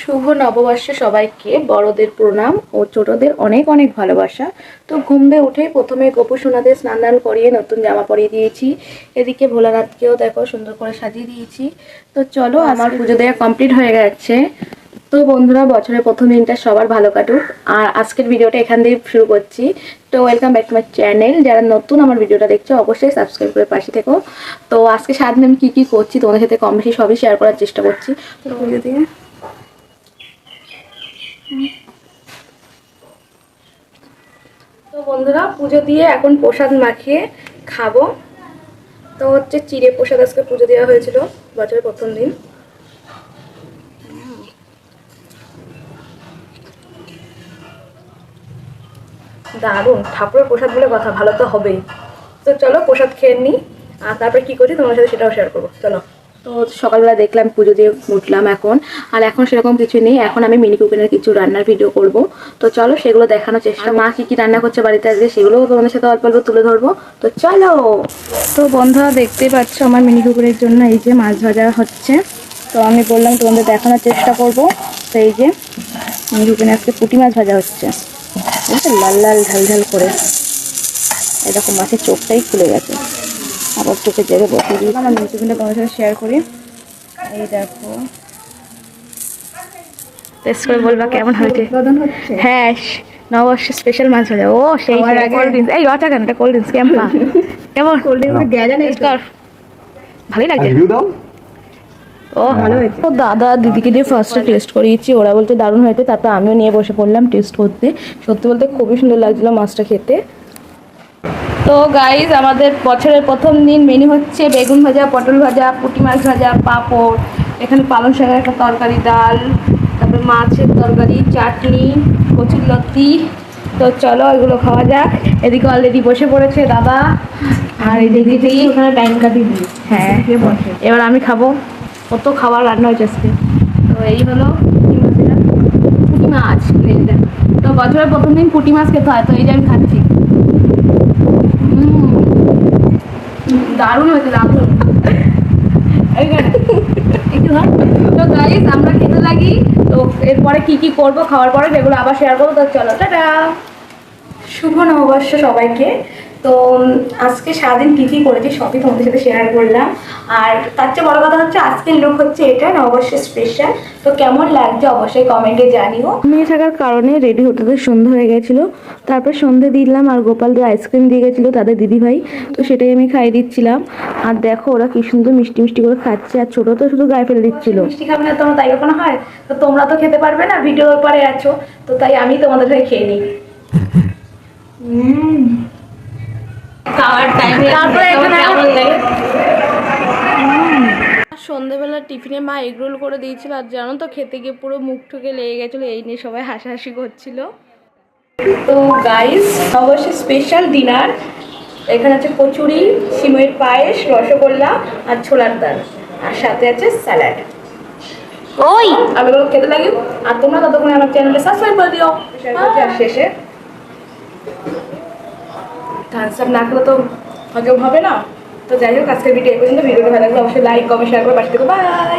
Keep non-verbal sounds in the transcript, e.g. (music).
শুভ নববর্ষ সবাইকে বড়দের প্রণাম ও ছোটদের অনেক অনেক ভালোবাসা। তো ঘুম দিয়ে উঠে প্রথমে গোপু সোনাদের স্নান দান করিয়ে নতুন জামা পরিয়ে দিয়েছি। এদিকে ভোলানাথকেও দেখো সুন্দর করে সাজিয়ে দিয়েছি। তো চলো আমার পুজো দেওয়া কমপ্লিট হয়ে গেছে। তো বন্ধুরা বছরের প্রথম দিনটা সবার ভালো কাটুক। আর আজকের ভিডিওটা এখান দিয়ে শুরু করছি। তো welcome back to my channel যারা নতুন আমার ভিডিওটা দেখছ অবশ্যই সাবস্ক্রাইব করে পাশে থেকো। তো আজকে সারাদিন আমি কী কী করছি তোমাদের সাথে কম বেশি সবই শেয়ার করার চেষ্টা করছি। তো দিয়ে তো বন্ধুরা, পুজো দিয়ে এখন প্রসাদ মাখিয়ে খাব। তো হচ্ছে চিড়ে প্রসাদ আজকে পুজো দেওয়া হয়েছিল বছরের প্রথম দিন। দারুণ, ঠাকুরের প্রসাদ বলে কথা, ভালো তো হবেই। তো চলো প্রসাদ খেয়ে নিই, আর তারপরে কি করি তোমার সাথে সেটাও শেয়ার করব। চলো। তো সকালবেলা দেখলাম পুজো দিয়ে উঠলাম এখন। আর এখন সেরকম কিছু নেই। এখন আমি মিনি কুকিনের কিছু রান্নার ভিডিও করব। তো চলো সেগুলো দেখানোর চেষ্টা। মা কি কি রান্না করছে বাড়িতে আজকে সেগুলোও তোমাদের সাথে অল্প অল্প তুলে ধরবো। তো চলো। তো বন্ধুরা, দেখতে পাচ্ছ আমার মিনি কুকুরের জন্য এই যে মাছ ভাজা হচ্ছে। তো আমি বললাম তোমাদের দেখানোর চেষ্টা করব। তো এই যে মিনি কুকিনে আজকে পুঁটি মাছ ভাজা হচ্ছে। লাল লাল ঝাল ঝাল করে। এরকম মাছের চোখটাই খুলে গেছে। আবার চোখের জায়গায় বসে দিয়ে আমার কুকিনটা তোমাদের সাথে শেয়ার করি। এই দেখো। টেস্ট করে বলবা কেমন হয়েছে? হ্যাঁ নববর্ষ স্পেশাল মাছ ভাজা ও সেই কোল্ড ড্রিঙ্কস এই রটা কেন এটা কোল্ড ড্রিঙ্কস কেমন? (laughs) কেমন? কোল্ড ড্রিঙ্কস গেজা নেই ভালোই লাগছে রিভিউ দাও। ও ভালো হয়েছে। তো দাদা দিদিকে দিয়ে ফার্স্টে টেস্ট করিয়েছি। ওরা বলতে দারুণ হয়েছে। তারপর আমিও নিয়ে বসে পড়লাম টেস্ট করতে। সত্যি বলতে খুবই সুন্দর লাগছিল মাছটা খেতে। তো গাইজ আমাদের বছরের প্রথম দিন মেনু হচ্ছে বেগুন ভাজা পটল ভাজা পুঁটি মাছ ভাজা পাঁপড় এখানে পালং শাকের একটা তরকারি ডাল তারপরে মাছের তরকারি চাটনি কচুর লতি তো চলো এগুলো খাওয়া যাক। এদিকে অলরেডি বসে পড়েছে দাদা। আর এদিকে ওখানে টাইম কাটিয়ে দিই হ্যাঁ। এবার আমি খাব। কত খাবার রান্না হয়েছে আজকে? তো এই হলো পুঁটি মাছ পুঁটি মাছ। তো বছরের প্রথম দিন পুঁটি মাছ খেতে হয় তো এই যে আমি খাচ্ছি। দারুণ হয়েছে দারুণ। তো গাইস আমরা খেতে লাগি, তো এরপরে কি কি করব, খাওয়ার পরে সেগুলো আবার শেয়ার করব, তো চলো, টাটা। শুভ নববর্ষ সবাইকে। তো আজকে সারাদিন কী কী করেছি সবই তোমাদের সাথে শেয়ার করলাম। আর তার চেয়ে বড় কথা হচ্ছে আজকের লুক হচ্ছে এটা নববর্ষ স্পেশাল তো কেমন লাগছে অবশ্যই কমেন্টে জানিও। মেয়ে থাকার কারণে রেডি হতে তো সন্ধ্যা হয়ে গেছিল। তারপর সন্ধে দিলাম আর গোপাল দিয়ে আইসক্রিম দিয়ে গেছিল তাদের দিদিভাই তো সেটাই আমি খাইয়ে দিচ্ছিলাম। আর দেখো ওরা কি সুন্দর মিষ্টি মিষ্টি করে খাচ্ছে আর ছোটো তো শুধু গায়ে ফেলে দিচ্ছিল। মিষ্টি খাবে না তোমরা তাই কখনো হয়? তো তোমরা তো খেতে পারবে না ভিডিও পরে আছো। তো তাই আমি তোমাদের হয়ে খেয়ে নিই। (laughs) খাওয়ার টাইমে তারপরে এখানে কেমন লাগে সন্ধেবেলা টিফিনে মা এগরোল করে দিয়েছিল আর জানো তো খেতে গিয়ে পুরো মুখ ঠুকে লেগে গেছিল এই নিয়ে সবাই হাসাহাসি করছিল। তো গাইস অবশ্যই স্পেশাল ডিনার এখানে আছে কচুরি সিমের পায়েস রসগোল্লা আর ছোলার ডাল। আর সাথে আছে স্যালাড। ওই! আমি এগুলো খেতে লাগি? আর তোমরা ততক্ষণে আমার চ্যানেলটা সাবস্ক্রাইব করে দিও। শেষে। থামস আপ না করলে তো হজম হবে না। তো যাই হোক, আজকের ভিডিও এই পর্যন্ত। ভিডিওটা ভালো লাগলে অবশ্যই লাইক কমেন্ট শেয়ার করে পাশে থেকে। বাই